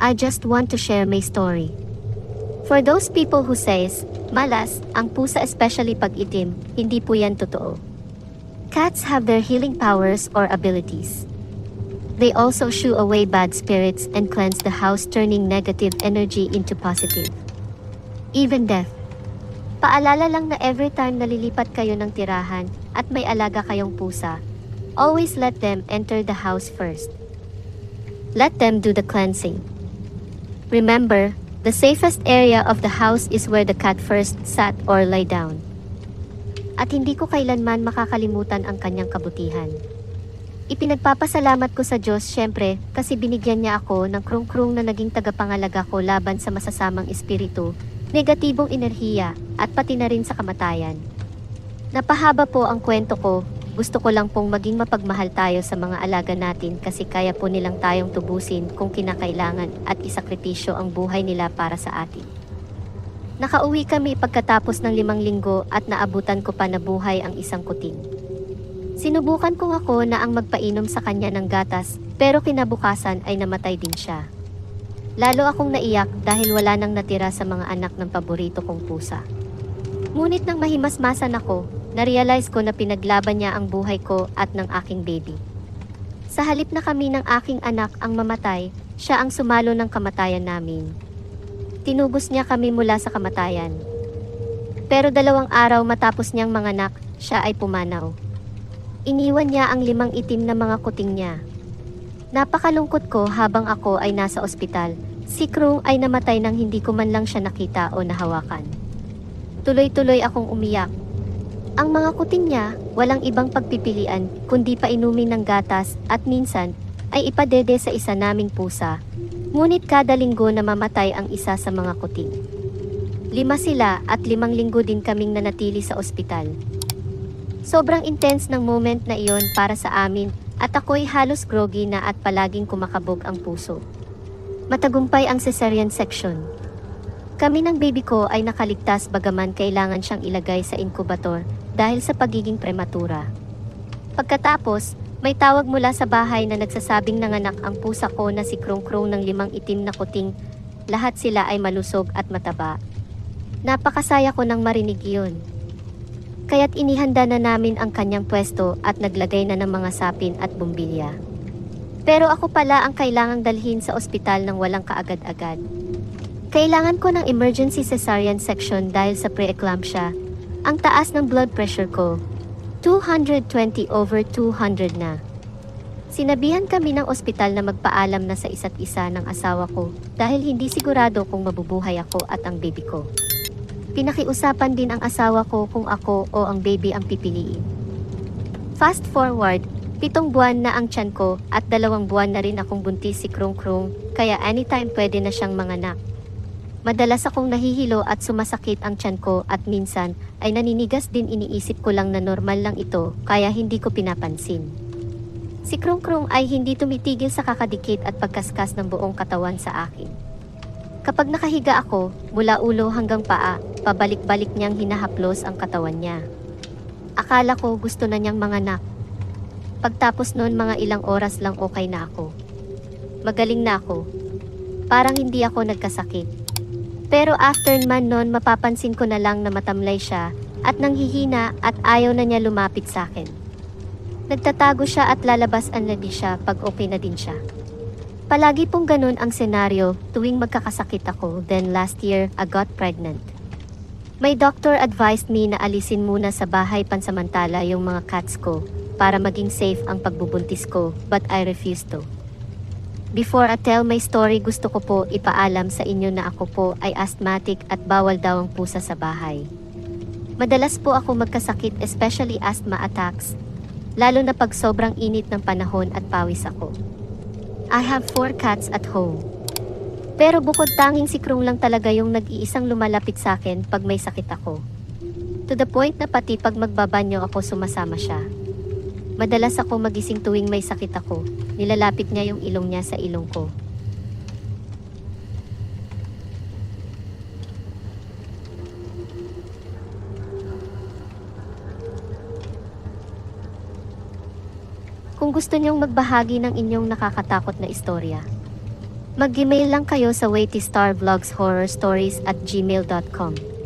I just want to share my story. For those people who says, malas, ang pusa especially pag itim, hindi po yan totoo. Cats have their healing powers or abilities. They also shoo away bad spirits and cleanse the house turning negative energy into positive. Even death. Paalala lang na every time nalilipat kayo ng tirahan at may alaga kayong pusa, always let them enter the house first. Let them do the cleansing. Remember, the safest area of the house is where the cat first sat or lay down. At hindi ko kailanman makakalimutan ang kanyang kabutihan. Ipinagpapasalamat ko sa Diyos syempre kasi binigyan niya ako ng krung-krung na naging tagapangalaga ko laban sa masasamang espiritu, negatibong enerhiya, at pati na rin sa kamatayan. Napahaba po ang kwento ko, gusto ko lang pong maging mapagmahal tayo sa mga alaga natin kasi kaya po nilang tayong tubusin kung kinakailangan at isakripisyo ang buhay nila para sa atin. Nakauwi kami pagkatapos ng limang linggo at naabutan ko pa na buhay ang isang kuting. Sinubukan kong ako na ang magpainom sa kanya ng gatas pero kinabukasan ay namatay din siya. Lalo akong naiyak dahil wala nang natira sa mga anak ng paborito kong pusa. Ngunit nang mahimasmasan ako, narealize ko na pinaglaban niya ang buhay ko at ng aking baby. Sa halip na kami ng aking anak ang mamatay, siya ang sumalo ng kamatayan namin. Tinubos niya kami mula sa kamatayan. Pero dalawang araw matapos niyang manganak, siya ay pumanaw. Iniwan niya ang limang itim na mga kuting niya. Napakalungkot ko habang ako ay nasa ospital. Si Krung ay namatay nang hindi ko man lang siya nakita o nahawakan. Tuloy-tuloy akong umiyak. Ang mga kuting niya, walang ibang pagpipilian kundi painumin ng gatas at minsan ay ipadede sa isa naming pusa. Ngunit kada linggo namamatay ang isa sa mga kuting. Lima sila at limang linggo din kaming nanatili sa ospital. Sobrang intense ng moment na iyon para sa amin at ako'y halos groggy na at palaging kumakabog ang puso. Matagumpay ang cesarean section. Kami ng baby ko ay nakaligtas bagaman kailangan siyang ilagay sa incubator dahil sa pagiging prematura. Pagkatapos, may tawag mula sa bahay na nagsasabing nanganak ang pusa ko na si Krong Krong ng limang itim na kuting. Lahat sila ay malusog at mataba. Napakasaya ko nang marinig iyon. Kaya't inihanda na namin ang kanyang pwesto at naglagay na ng mga sapin at bumbilya. Pero ako pala ang kailangang dalhin sa ospital ng walang kaagad-agad. Kailangan ko ng emergency cesarean section dahil sa preeclampsia. Ang taas ng blood pressure ko, 220 over 200 na. Sinabihan kami ng ospital na magpaalam na sa isa't isa ng asawa ko dahil hindi sigurado kung mabubuhay ako at ang baby ko. Pinakiusapan din ang asawa ko kung ako o ang baby ang pipiliin. Fast forward, pitong buwan na ang tiyan ko at dalawang buwan na rin akong buntis si Krung Krung kaya anytime pwede na siyang manganak. Madalas akong nahihilo at sumasakit ang tiyan ko at minsan ay naninigas din iniisip ko lang na normal lang ito kaya hindi ko pinapansin. Si Krung Krung ay hindi tumitigil sa kakadikit at pagkaskas ng buong katawan sa akin. Kapag nakahiga ako, mula ulo hanggang paa, pabalik-balik niyang hinahaplos ang katawan niya. Akala ko gusto na niyang manganak. Pagtapos noon mga ilang oras lang okay na ako. Magaling na ako. Parang hindi ako nagkasakit. Pero after man noon mapapansin ko na lang na matamlay siya at nanghihina at ayaw na niya lumapit sa akin. Nagtatago siya at lalabas ang labi siya pag okay na din siya. Palagi pong ganun ang senaryo tuwing magkakasakit ako then last year I got pregnant. My doctor advised me na alisin muna sa bahay pansamantala yung mga cats ko para maging safe ang pagbubuntis ko but I refused to. Before I tell my story, gusto ko po ipaalam sa inyo na ako po ay asthmatic at bawal daw ang pusa sa bahay. Madalas po ako magkasakit especially asthma attacks, lalo na pag sobrang init ng panahon at pawis ako. I have four cats at home. Pero bukod tanging si Krung lang talaga yung nag-iisang lumalapit sa akin pag may sakit ako. To the point na pati pag magbabanyo ako sumasama siya. Madalas ako magising tuwing may sakit ako. Nilalapit niya yung ilong niya sa ilong ko. Kung gusto niyong magbahagi ng inyong nakakatakot na istorya, Mag-email lang kayo sa waitystarvlogshorrorstories at gmail.com.